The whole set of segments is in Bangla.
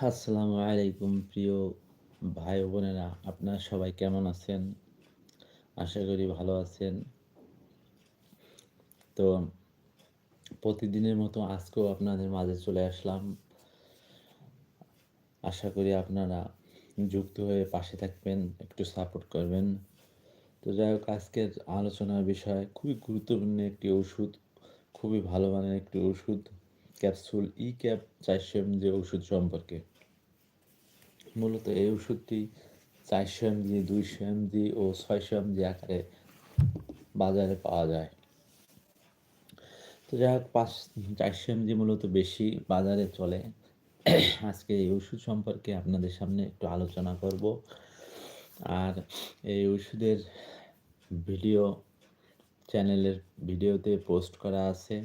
আসসালামু আলাইকুম প্রিয় ভাই বোনেরা, আপনারা সবাই কেমন আছেন? আশা করি ভালো আছেন। তো প্রতিদিনের মতো আজকেও আপনাদের মাঝে চলে আসলাম। আশা করি আপনারা যুক্ত হয়ে পাশে থাকবেন, একটু সাপোর্ট করবেন। তো যাই হোক, আজকের আলোচনার বিষয় খুবই গুরুত্বপূর্ণ একটি ওষুধ, খুবই ভালো মানের একটি ওষুধ। ক্যাপসুল ই ক্যাপ চারশো এম যে ওষুধ সম্পর্কে। মূলত এই ওষুধটি চারশো এমজি দুইশো এমজি ও ছয়শো এমজি আকারে বাজারে পাওয়া যায়। তো যাই হোক, পাঁচ, চারশো এমজি মূলত বেশি বাজারে চলে। আজকে এই ওষুধ সম্পর্কে আপনাদের সামনে একটু আলোচনা করব। আর এই ওষুধের ভিডিও চ্যানেলের ভিডিওতে পোস্ট করা আছে।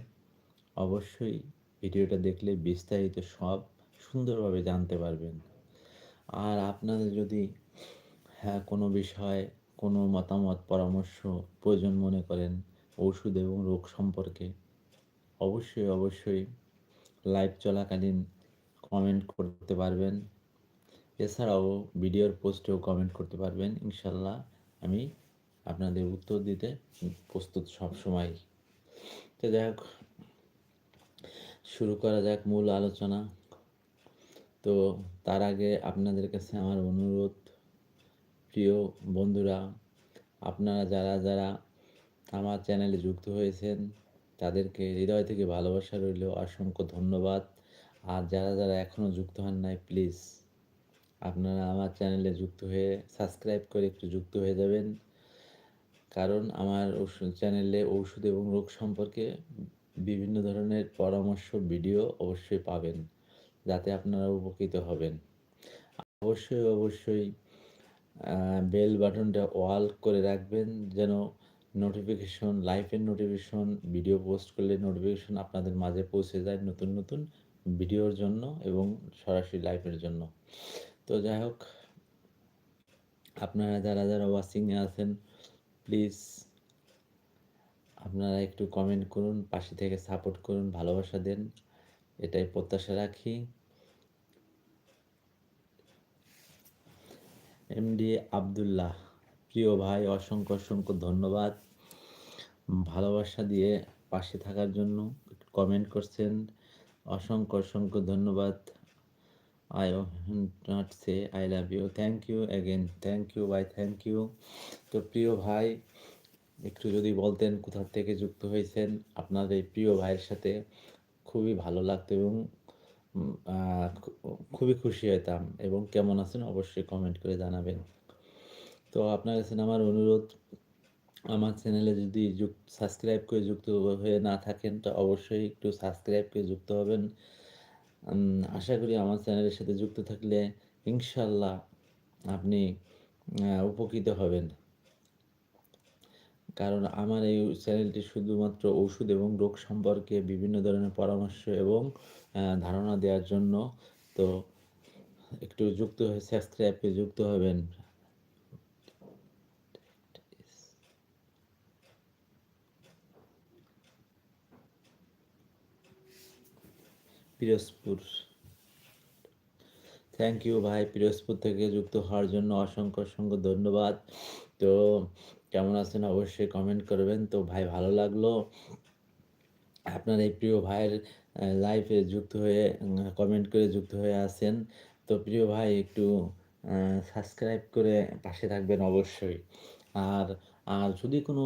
অবশ্যই ভিডিওটা দেখলে বিস্তারিত সব সুন্দরভাবে জানতে পারবেন। আর আপনাদের যদি হ্যাঁ কোনো বিষয়ে কোনো মতামত, পরামর্শ প্রয়োজন মনে করেন ওষুধ এবং রোগ সম্পর্কে, অবশ্যই অবশ্যই লাইভ চলাকালীন কমেন্ট করতে পারবেন। এছাড়াও ভিডিওর পোস্টেও কমেন্ট করতে পারবেন। ইনশাল্লাহ আমি আপনাদের উত্তর দিতে প্রস্তুত সব সময় তো যাই হোক শুরু করা যাক মূল আলোচনা। তো তার আগে আপনাদের কাছে আমার অনুরোধ, প্রিয় বন্ধুরা, আপনারা যারা যারা আমার চ্যানেলে যুক্ত হয়েছেন, তাদেরকে হৃদয় থেকে ভালোবাসা রইল, অসংখ্য ধন্যবাদ। আর যারা যারা এখনও যুক্ত হন নাই প্লিজ আপনারা আমার চ্যানেলে যুক্ত হয়ে সাবস্ক্রাইব করে একটু যুক্ত হয়ে যাবেন। কারণ আমার ওষুধ চ্যানেলে ঔষধ এবং রোগ সম্পর্কে বিভিন্ন ধরনের পরামর্শ, ভিডিও অবশ্যই পাবেন, যাতে আপনারা উপকৃত হবেন। অবশ্যই অবশ্যই বেল বাটনটা ওয়াল করে রাখবেন, যেন নোটিফিকেশন লাইফের নোটিফিকেশন ভিডিও পোস্ট করলে নোটিফিকেশন আপনাদের মাঝে পৌঁছে যায় নতুন নতুন ভিডিওর জন্য এবং সরাসরি লাইফের জন্য। তো যাই হোক, আপনারা যারা যারা ওয়াচিংয়ে আছেন প্লিজ আপনারা একটু কমেন্ট করুন, পাশে থেকে সাপোর্ট করুন, ভালোবাসা দেন, এটাই প্রত্যাশা রাখি। এমডি আবদুল্লাহ, প্রিয় ভাই, অসংখ্য অসংখ্য ধন্যবাদ। ভালোবাসা দিয়ে পাশে থাকার জন্য কমেন্ট করছেন, অসংখ্য অসংখ্য ধন্যবাদ। I not say I love you thank you again thank you ভাই থ্যাংক ইউ তো প্রিয় ভাই একটু যদি বলতেন কোথা থেকে যুক্ত হয়েছেন, আপনার এই প্রিয় ভাইয়ের সাথে খুবই ভালো লাগতো এবং খুবই খুশি হইতাম এবং কেমন আছেন অবশ্যই কমেন্ট করে জানাবেন। তো আপনার কাছে আমার অনুরোধ, আমার চ্যানেলে যদি সাবস্ক্রাইব করে যুক্ত হয়ে না থাকেন, তো অবশ্যই একটু সাবস্ক্রাইব করে যুক্ত হবেন। আশা করি আমার চ্যানেলের সাথে যুক্ত থাকলে ইনশাল্লাহ আপনি উপকৃত হবেন। কারণ আমার এই চ্যানেলটি শুধুমাত্র ওষুধ এবং রোগ সম্পর্কে বিভিন্ন ধরনের পরামর্শ এবং ধারণা দেওয়ার জন্য। তো একটু যুক্ত হয়ে সাবস্ক্রাইবে যুক্ত হবেন। পিরোজপুর। থ্যাংক ইউ ভাই, পিরোজপুর থেকে যুক্ত হওয়ার জন্য অসংখ্য অসংখ্য ধন্যবাদ। তো কেমন আছেন অবশ্যই কমেন্ট করবেন। তো ভাই, ভালো লাগল? আপনার এই প্রিয় ভাইয়ের লাইফে যুক্ত হয়ে কমেন্ট করে যুক্ত হয়ে আছেন। তো প্রিয় ভাই, একটু সাবস্ক্রাইব করে পাশে থাকবেন অবশ্যই। আর আর যদি কোনো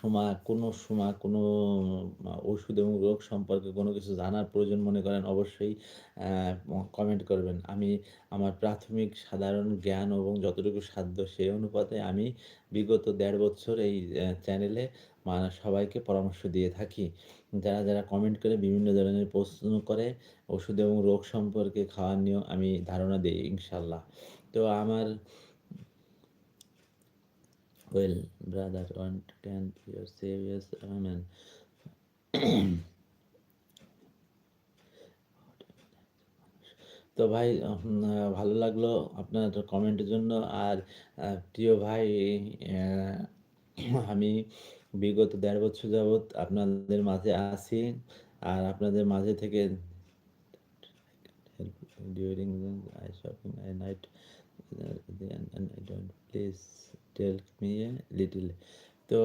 সময় কোনো সময় কোনো ওষুধ এবং রোগ সম্পর্কে কোনো কিছু জানার প্রয়োজন মনে করেন, অবশ্যই কমেন্ট করবেন। আমি আমার প্রাথমিক সাধারণ জ্ঞান এবং যতটুকু সাধ্য সেই অনুপাতে আমি বিগত দেড় বছর এই চ্যানেলে সবাইকে পরামর্শ দিয়ে থাকি। যারা যারা কমেন্ট করে বিভিন্ন ধরনের প্রশ্ন করে, ওষুধ এবং রোগ সম্পর্কে খাওয়ার নিয়েও আমি ধারণা দিই, ইনশাল্লাহ। তো আমার well brother want can your saviors amen. তো ভাই ভালো লাগল আপনার কমেন্টের জন্য। আর প্রিয় ভাই আমি বিগত দেড় বছর যাবৎ আপনাদের মাঝে আছি। আর আপনাদের মাঝে থেকে during the eye shopping at tell me a little. তো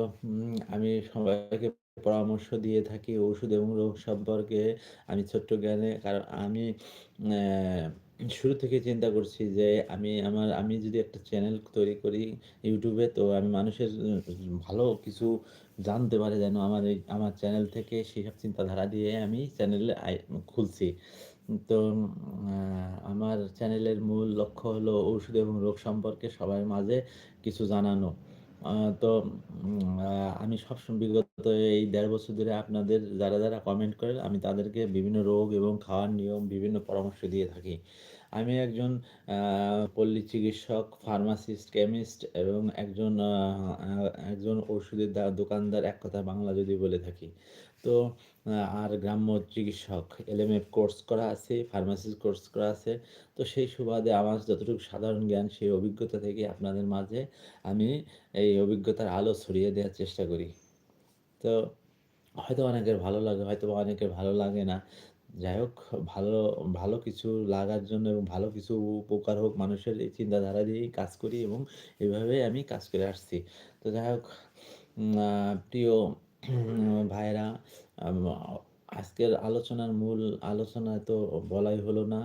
আমি সবাইকে পরামর্শ দিয়ে থাকি ওষুধ এবং রোগ সম্পর্কে। আমি ছোট্ট জ্ঞানে, কারণ আমি শুরু থেকে চিন্তা করছি যে আমি আমার, আমি যদি একটা চ্যানেল তৈরি করি ইউটিউবে, তো আমি মানুষের, ভালো কিছু জানতে পারে যেন আমার এই, আমার চ্যানেল থেকে সেসব চিন্তাধারা দিয়ে আমি চ্যানেল খুলছি। তো আমার চ্যানেলের মূল লক্ষ্য হলো ওষুধ এবং রোগ সম্পর্কে সবার মাঝে কিছু জানানো। তো আমি সবসময় বিগত এই দেড় বছর ধরে আপনাদের যারা যারা কমেন্ট করেন, আমি তাদেরকে বিভিন্ন রোগ এবং খাওয়ার নিয়ম, বিভিন্ন পরামর্শ দিয়ে থাকি। আমি একজন পল্লী চিকিৎসক ফার্মাসিস্ট কেমিস্ট এবং একজন একজন ওষুধের দোকানদার, এক কথা বাংলা যদি বলে থাকি। তো আর গ্রাম্য চিকিৎসক এলএমএফ কোর্স করা আছে ফার্মাসিস্ট কোর্স করা আছে। তো সেই সুবাদে আমার যতটুকু সাধারণ জ্ঞান, সেই অভিজ্ঞতা থেকে আপনাদের মাঝে আমি এই অভিজ্ঞতার আলো ছড়িয়ে দেওয়ার চেষ্টা করি। তো হয়তো অনেকের ভালো লাগে, হয়তো অনেকের ভালো লাগে না। যাই হোক, ভালো ভালো কিছু লাগার জন্য এবং ভালো কিছু উপকার হোক, মানুষের এই চিন্তাধারা দিয়েই কাজ করি এবং এইভাবে আমি কাজ করে আসছি। তো যাই হোক প্রিয় ভাইরা আজকের আলোচনার মূল আলোচনা তো বলাই হলো না।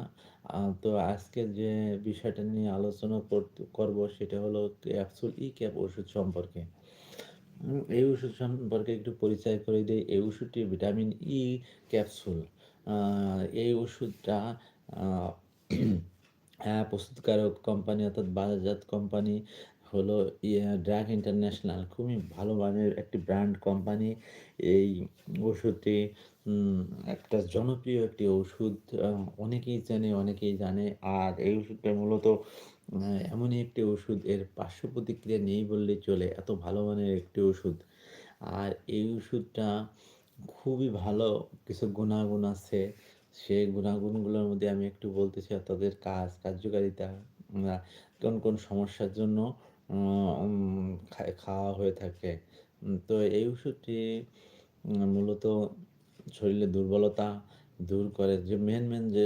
তো আজকের যে বিষয়টা নিয়ে আলোচনা করব সেটা হলো ক্যাপসুল ই ক্যাপ ওষুধ সম্পর্কে। এই ওষুধ সম্পর্কে একটু পরিচয় করে দিই। এই ওষুধটি ভিটামিন ই ক্যাপসুল। এই ওষুধটা হ্যাঁ প্রস্তুতকারক কোম্পানি অর্থাৎ বাজাজ কোম্পানি হলো ড্রাগ ইন্টারন্যাশনাল খুবই ভালো মানের একটি ব্র্যান্ড কোম্পানি এই ওষুধটি একটা জনপ্রিয় একটি ওষুধ অনেকেই চেনে, অনেকেই জানে। আর এই ওষুধটা মূলত এমনই একটি ওষুধ, এর পার্শ্ব প্রতিক্রিয়া নেই বললেই চলে, এত ভালো মানের একটি ওষুধ। আর এই ওষুধটা খুবই ভালো, কিছু গুণাগুণ আছে। সেই গুণাগুণগুলোর মধ্যে আমি একটু বলতে চাই, তাদের কাজ, কার্যকারিতা কোন কোন সমস্যার জন্য খাওয়া হয়ে থাকে তো এই ওষুধটি মূলত শরীরে দুর্বলতা দূর করে যে মেন মেন যে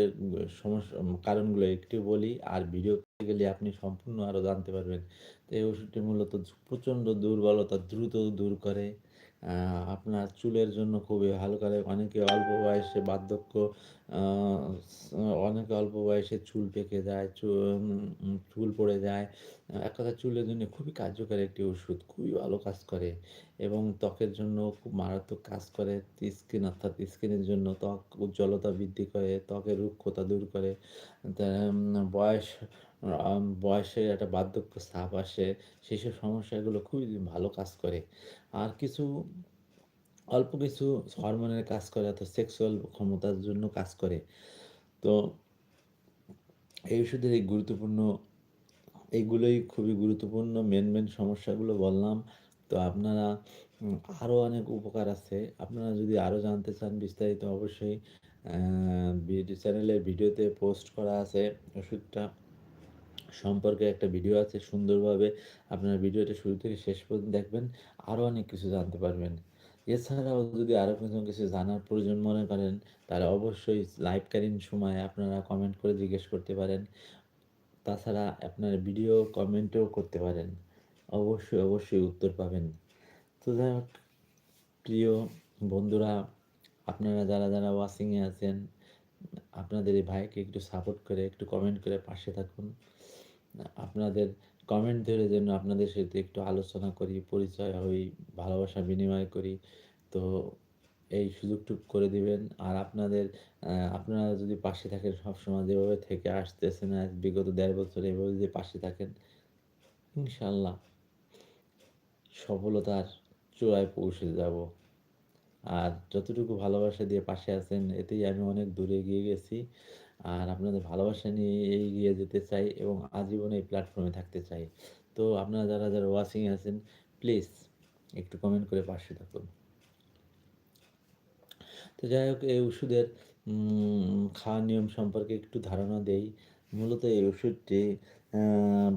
সমস্যা কারণগুলো একটু বলি আর ভিডিও গেলে আপনি সম্পূর্ণ আরও জানতে পারবেন তো এই ওষুধটি মূলত প্রচণ্ড দুর্বলতা দ্রুত দূর করে আপনার চুলের জন্য খুবই ভালো করে অনেকে অল্প বয়সে বার্ধক্য অনেকে অল্প বয়সে চুল পেকে যায় চুল পড়ে যায়। এক কথা চুলের জন্য খুবই কার্যকর একটি ওষুধ খুবই ভালো কাজ করে এবং ত্বকের জন্য খুব মারাত্মক কাজ করে। স্কিন অর্থাৎ স্কিনের জন্য ত্বক উজ্জ্বলতা বৃদ্ধি করে ত্বকের রুক্ষতা দূর করে। বয়স আম, বয়সে একটা বার্ধক্য ছাপ আসে সেসব সমস্যাগুলো খুবই ভালো কাজ করে। আর কিছু অল্প কিছু হরমোনের কাজ করে, অর্থাৎ সেক্সুয়াল ক্ষমতার জন্য কাজ করে। তো এই ওষুধের এই গুরুত্বপূর্ণ, এইগুলোই খুবই গুরুত্বপূর্ণ মেন মেন সমস্যাগুলো বললাম। তো আপনারা আরও অনেক উপকার আছে। আপনারা যদি আরও জানতে চান বিস্তারিত, অবশ্যই চ্যানেলের ভিডিওতে পোস্ট করা আছে ওষুধটা। সম্পর্কে একটা ভিডিও আছে, সুন্দরভাবে আপনারা ভিডিওটা শুরু থেকে শেষ পর্যন্ত দেখবেন আরও অনেক কিছু জানতে পারবেন। এছাড়াও যদি আরও কিছু কিছু জানার প্রয়োজন মনে করেন, তাহলে অবশ্যই লাইভকালীন সময় আপনারা কমেন্ট করে জিজ্ঞেস করতে পারেন। তাছাড়া আপনার ভিডিও কমেন্টও করতে পারেন। অবশ্যই অবশ্যই উত্তর পাবেন। তো যাই হোক, প্রিয় বন্ধুরা, আপনারা যারা যারা ওয়াচিংয়ে আছেন, আপনাদের এই ভাইকে একটু সাপোর্ট করে, একটু কমেন্ট করে পাশে থাকুন। আপনাদের কমেন্ট ধরে যেন আপনাদের সাথে একটু আলোচনা করি, পরিচয় হই, ভালোবাসা বিনিময় করি। তো এই সুযোগটুকু করে দিবেন। আর আপনাদের আপনারা যদি পাশে থাকেন, সবসময় যেভাবে থেকে আসতেছেন, আজ বিগত দেড় বছর এভাবে যদি পাশে থাকেন, ইনশাল্লাহ সফলতার চূড়ায় পৌঁছে যাব। আর যতটুকু ভালোবাসা দিয়ে পাশে আছেন, এতেই আমি অনেক দূরে এগিয়ে গেছি। আর আপনাদের ভালোবাসা নিয়ে এগিয়ে যেতে চাই এবং আজীবন এই প্ল্যাটফর্মে থাকতে চাই। তো আপনারা যারা যারা ওয়াচিং আছেন প্লিজ একটু কমেন্ট করে পাশে থাকুন। তো যাই হোক, এই ওষুধের খাওয়ার নিয়ম সম্পর্কে একটু ধারণা দেই। মূলত এই ওষুধটি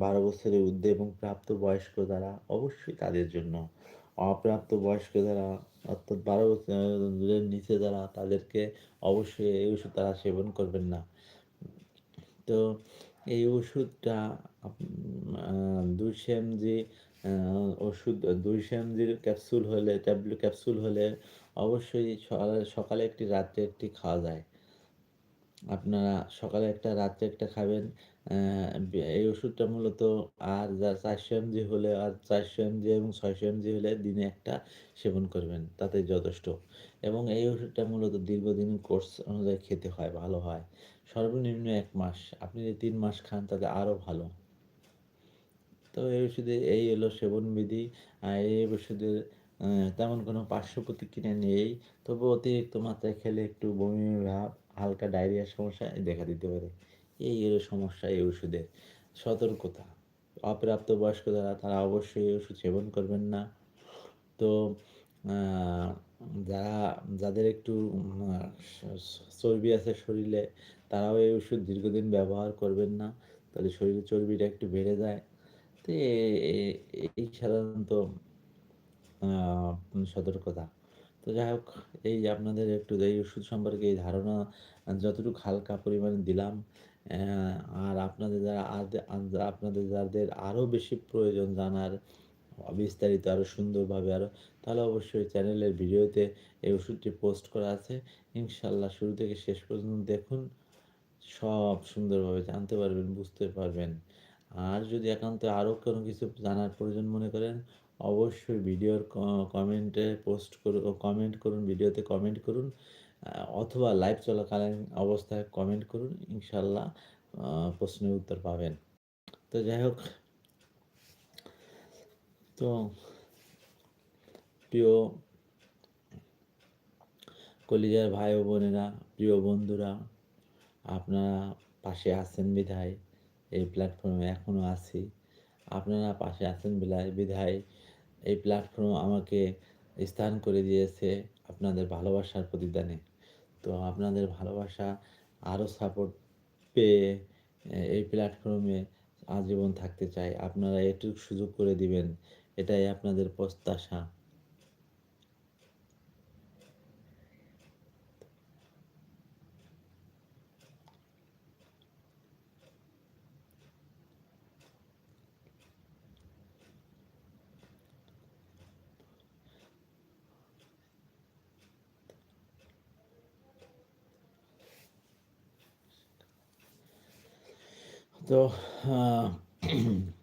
বারো বছরের ঊর্ধ্বে এবং প্রাপ্ত বয়স্ক যারা, অবশ্যই তাদের জন্য। অপ্রাপ্ত বয়স্ক যারা অর্থাৎ বারো বছরের নিচে যারা, তাদেরকে অবশ্যই এই ওষুধ তারা সেবন করবেন না। তো এই ওষুধটা দুইশো জি ওষুধ দুইশো এমজির ক্যাপসুল হলে, ট্যাবলেট ক্যাপসুল হলে অবশ্যই সকালে একটি, রাত্রে একটি খাওয়া যায়। আপনারা সকালে একটা, রাত্রে একটা খাবেন। এই ওষুধটা মূলত আর যা চারশো এমজি হলে, আর চারশো এমজি এবং ছয়শো এমজি হলে দিনে একটা সেবন করবেন তাতে যথেষ্ট। এবং এই ওষুধটা মূলত দীর্ঘদিন কোর্স অনুযায়ী খেতে হয়, ভালো হয়। সর্বনিম্ন এক মাস। আপনি যদি তিন মাস খান তাতে আরও ভালো। তো এই ওষুধে, এই হলো সেবনবিধি আর এই ওষুধের তেমন কোনো পার্শ্ব প্রতিক্রিয়া নেই। তবু অতিরিক্ত মাত্রায় খেলে একটু বমি ভাব হালকা ডায়রিয়ার সমস্যা দেখা দিতে পারে। এই সমস্যা, এই ওষুধের সতর্কতা। অপ্রাপ্ত বয়স্ক যারা তারা অবশ্যই ওষুধ সেবন করবেন না। তো যারা, যাদের একটু চর্বি আছে শরীরে, তারাও এই ওষুধ দীর্ঘদিন ব্যবহার করবেন না। তাহলে শরীরে চর্বিটা একটু বেড়ে যায়। তো এই সাধারণত সতর্কতা। তো যাই হোক, এই আপনাদের একটু এই ওষুধ সম্পর্কে এই ধারণা যতটুকু হালকা পরিমাণে দিলাম আর আপনাদের যারা আপনাদের যাদের আরও বেশি প্রয়োজন জানার, বিস্তারিত আরও সুন্দরভাবে আরও তাহলে অবশ্যই চ্যানেলের ভিডিওতে এই ওষুধটি পোস্ট করা আছে। ইনশাল্লাহ শুরু থেকে শেষ পর্যন্ত দেখুন, সব সুন্দরভাবে জানতে পারবেন, বুঝতে পারবেন। আর যদি একান্ত আরও কোনো কিছু জানার প্রয়োজন মনে করেন অবশ্যই ভিডিওর কমেন্টে পোস্ট করুন কমেন্ট করুন ভিডিওতে কমেন্ট করুন অথবা লাইভ চলাকালীন অবস্থায় কমেন্ট করুন ইনশাল্লাহ প্রশ্নের উত্তর পাবেন। তো যাই হোক, তো প্রিয় কলিজার ভাই ও বোনেরা, প্রিয় বন্ধুরা, আপনারা পাশে আছেন বিধায়, এই প্ল্যাটফর্মে এখনও আছি। আপনারা পাশে আছেন বিধায় বিধায় এই প্ল্যাটফর্ম আমাকে স্থান করে দিয়েছে আপনাদের ভালোবাসার প্রতিদানে। তো আপনাদের ভালোবাসা আরও সাপোর্ট পেয়ে এই প্ল্যাটফর্মে আজীবন থাকতে চাই। আপনারা এটুকু সুযোগ করে দিবেন। এটাই আপনাদের প্রত্যাশা। তো